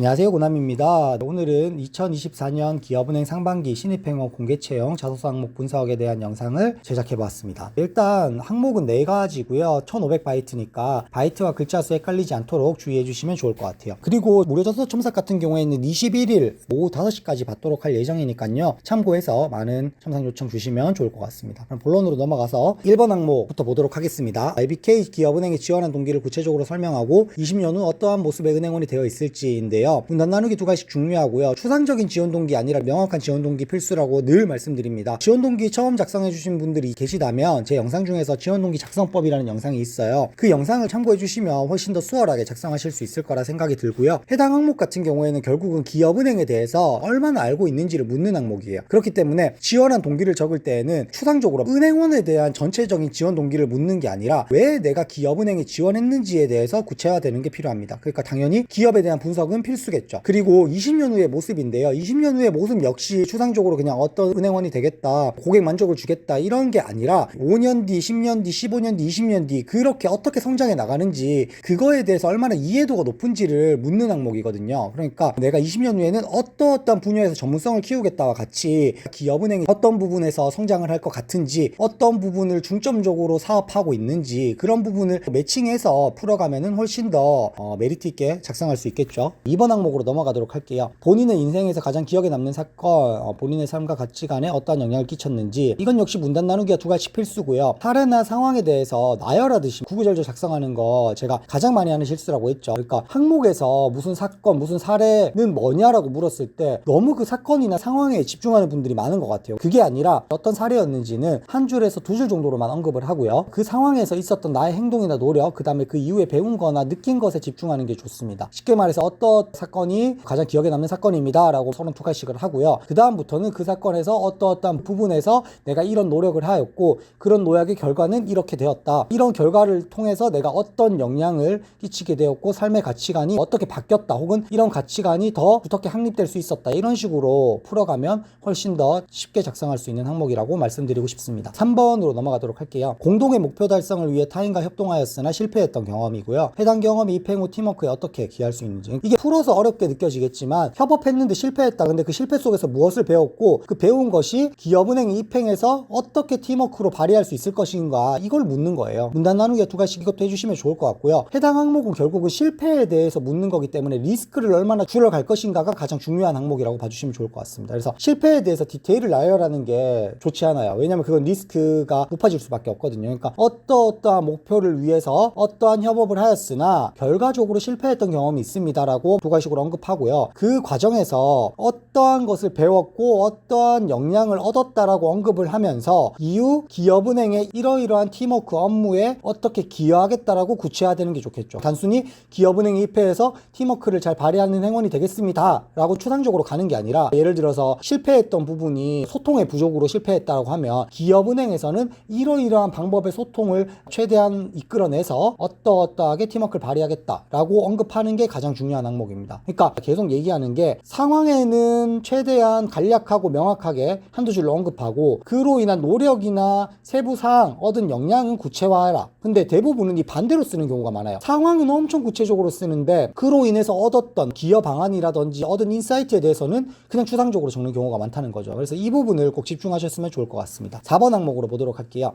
안녕하세요 고남입니다. 오늘은 2024년 기업은행 상반기 신입행업 공개 채용 자소서 항목 분석에 대한 영상을 제작해 보았습니다. 일단 항목은 4가지고요. 1500바이트니까 바이트와 글자 수 헷갈리지 않도록 주의해 주시면 좋을 것 같아요. 그리고 무료 자소서 첨삭 같은 경우에는 21일 오후 5시까지 받도록 할 예정이니까요. 참고해서 많은 첨삭 요청 주시면 좋을 것 같습니다. 그럼 본론으로 넘어가서 1번 항목부터 보도록 하겠습니다. IBK 기업은행에 지원한 동기를 구체적으로 설명하고 20년 후 어떠한 모습의 은행원이 되어 있을지인데요. 문단 나누기 두 가지씩 중요하고요. 추상적인 지원 동기 아니라 명확한 지원 동기 필수라고 늘 말씀드립니다. 지원 동기 처음 작성해 주신 분들이 계시다면 제 영상 중에서 지원 동기 작성법이라는 영상이 있어요. 그 영상을 참고해 주시면 훨씬 더 수월하게 작성하실 수 있을 거라 생각이 들고요. 해당 항목 같은 경우에는 결국은 기업은행에 대해서 얼마나 알고 있는지를 묻는 항목이에요. 그렇기 때문에 지원한 동기를 적을 때에는 추상적으로 은행원에 대한 전체적인 지원 동기를 묻는 게 아니라 왜 내가 기업은행에 지원했는지에 대해서 구체화되는 게 필요합니다. 그러니까 당연히 기업에 대한 분석은 필수 겠죠. 그리고 20년 후의 모습인데요. 20년 후의 모습 역시 추상적으로 그냥 어떤 은행원이 되겠다, 고객 만족을 주겠다 이런 게 아니라 5년 뒤, 10년 뒤, 15년 뒤, 20년 뒤 그렇게 어떻게 성장해 나가는지 그거에 대해서 얼마나 이해도가 높은지를 묻는 항목이거든요. 그러니까 내가 20년 후에는 어떠어떤 분야에서 전문성을 키우겠다와 같이 기업은행이 어떤 부분에서 성장을 할 것 같은지 어떤 부분을 중점적으로 사업하고 있는지 그런 부분을 매칭해서 풀어가면은 훨씬 더 어, 메리트 있게 작성할 수 있겠죠. 2번 항목으로 넘어가도록 할게요. 본인의 인생에서 가장 기억에 남는 사건, 어, 본인의 삶과 가치관에 어떠한 영향을 끼쳤는지 이건 역시 문단 나누기가 두 가지 필수고요. 사례나 상황에 대해서 나열하듯이 구구절절 작성하는 거 제가 가장 많이 하는 실수라고 했죠. 그러니까 항목에서 무슨 사건, 무슨 사례는 뭐냐라고 물었을 때 너무 그 사건이나 상황에 집중하는 분들이 많은 것 같아요. 그게 아니라 어떤 사례였는지는 한 줄에서 두 줄 정도로만 언급을 하고요. 그 상황에서 있었던 나의 행동이나 노력, 그 다음에 그 이후에 배운 거나 느낀 것에 집중하는 게 좋습니다. 쉽게 말해서 어떤 사건이 가장 기억에 남는 사건입니다. 라고 서른 두 가지씩을 하고요. 그 다음부터는 그 사건에서 어떠어떤 부분에서 내가 이런 노력을 하였고 그런 노력의 결과는 이렇게 되었다. 이런 결과를 통해서 내가 어떤 영향을 끼치게 되었고 삶의 가치관이 어떻게 바뀌었다. 혹은 이런 가치관이 더 두텁게 확립될 수 있었다. 이런 식으로 풀어가면 훨씬 더 쉽게 작성할 수 있는 항목이라고 말씀드리고 싶습니다. 3번으로 넘어가도록 할게요. 공동의 목표 달성을 위해 타인과 협동하였으나 실패했던 경험이고요. 해당 경험이 입행 후 팀워크에 어떻게 기여할 수 있는지 이게 풀어서 어렵게 느껴지겠지만 협업했는데 실패했다. 근데 그 실패 속에서 무엇을 배웠고 그 배운 것이 기업은행이 입행해서 어떻게 팀워크로 발휘할 수 있을 것인가 이걸 묻는 거예요. 문단 나누기 두 가지씩 이것도 해주시면 좋을 것 같고요. 해당 항목은 결국은 실패에 대해서 묻는 거기 때문에 리스크를 얼마나 줄여갈 것인가가 가장 중요한 항목이라고 봐주시면 좋을 것 같습니다. 그래서 실패에 대해서 디테일을 나열하는 게 좋지 않아요. 왜냐하면 그건 리스크가 높아질 수밖에 없거든요. 그러니까 어떠어떠한 목표를 위해서 어떠한 협업을 하였으나 결과적으로 실패했던 경험이 있습니다라고 두 가지 식으로 언급하고요. 그 과정에서 어떠한 것을 배웠고 어떠한 영향을 얻었다라고 언급을 하면서 이후 기업은행의 이러이러한 팀워크 업무에 어떻게 기여하겠다라고 구체화되는 게 좋겠죠. 단순히 기업은행에 입회해서 팀워크를 잘 발휘하는 행원이 되겠습니다라고 추상적으로 가는 게 아니라 예를 들어서 실패했던 부분이 소통의 부족으로 실패했다고 하면 기업은행에서는 이러이러한 방법의 소통을 최대한 이끌어내서 어떠어떠하게 팀워크를 발휘하겠다라고 언급하는 게 가장 중요한 항목입니다. 그러니까 계속 얘기하는 게 상황에는 최대한 간략하고 명확하게 한두 줄로 언급하고 그로 인한 노력이나 세부 사항 얻은 영향은 구체화해라. 근데 대부분은 이 반대로 쓰는 경우가 많아요. 상황은 엄청 구체적으로 쓰는데 그로 인해서 얻었던 기여 방안이라든지 얻은 인사이트에 대해서는 그냥 추상적으로 적는 경우가 많다는 거죠. 그래서 이 부분을 꼭 집중하셨으면 좋을 것 같습니다. 4번 항목으로 보도록 할게요.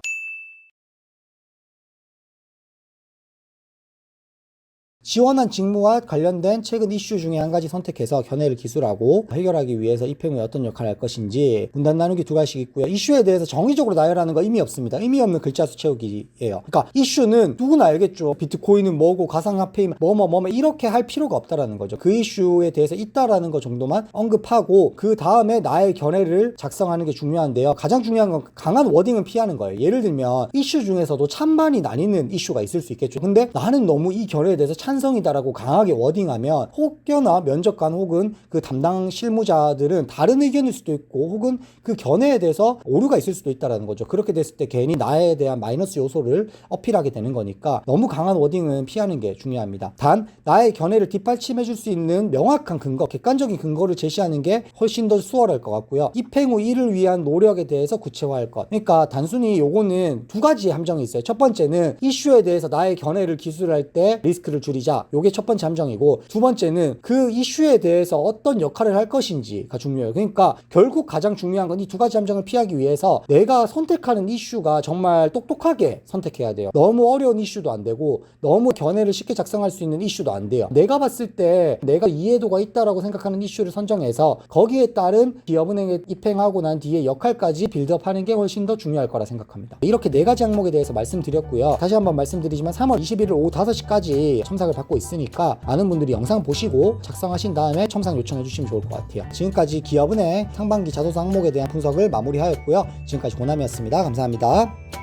지원한 직무와 관련된 최근 이슈 중에 한 가지 선택해서 견해를 기술하고 해결하기 위해서 입행 후에 어떤 역할을 할 것인지 문단 나누기 두 가지씩 있고요. 이슈에 대해서 정의적으로 나열하는 거 의미 없습니다. 의미 없는 글자 수 채우기예요. 그러니까 이슈는 누구나 알겠죠. 비트코인은 뭐고 가상화폐 뭐뭐 뭐뭐 이렇게 할 필요가 없다라는 거죠. 그 이슈에 대해서 있다라는 거 정도만 언급하고 그 다음에 나의 견해를 작성하는 게 중요한데요. 가장 중요한 건 강한 워딩은 피하는 거예요. 예를 들면 이슈 중에서도 찬반이 나뉘는 이슈가 있을 수 있겠죠. 근데 나는 너무 이 견해에 대해서 찬 성이다라고 강하게 워딩하면 혹여나 면접관 혹은 그 담당 실무자들은 다른 의견일 수도 있고 혹은 그 견해에 대해서 오류가 있을 수도 있다라는 거죠. 그렇게 됐을 때 괜히 나에 대한 마이너스 요소를 어필하게 되는 거니까 너무 강한 워딩은 피하는 게 중요합니다. 단 나의 견해를 뒷받침해 줄 수 있는 명확한 근거, 객관적인 근거를 제시하는 게 훨씬 더 수월할 것 같고요. 입행 후 이를 위한 노력에 대해서 구체화할 것. 그러니까 단순히 요거는 두 가지 함정이 있어요. 첫 번째는 이슈에 대해서 나의 견해를 기술할 때 리스크를 줄이자. 함정이자 요게 첫 번째 함정이고 두 번째는 그 이슈에 대해서 어떤 역할을 할 것인지가 중요해요. 그러니까 결국 가장 중요한 건 이 두 가지 함정을 피하기 위해서 내가 선택하는 이슈가 정말 똑똑하게 선택해야 돼요. 너무 어려운 이슈도 안 되고 너무 견해를 쉽게 작성할 수 있는 이슈도 안 돼요. 내가 봤을 때 내가 이해도가 있다라고 생각하는 이슈를 선정해서 거기에 따른 기업은행에 입행하고 난 뒤에 역할까지 빌드업하는 게 훨씬 더 중요할 거라 생각합니다. 이렇게 네 가지 항목에 대해서 말씀드렸고요. 다시 한번 말씀드리지만 3월 21일 오후 5시까지 첨삭 을 받고 있으니까 많은 분들이 영상 보시고 작성하신 다음에 첨삭 요청해 주시면 좋을 것 같아요. 지금까지 기업은행 상반기 자소서 항목에 대한 분석을 마무리하였고요. 지금까지 고남이었습니다. 감사합니다.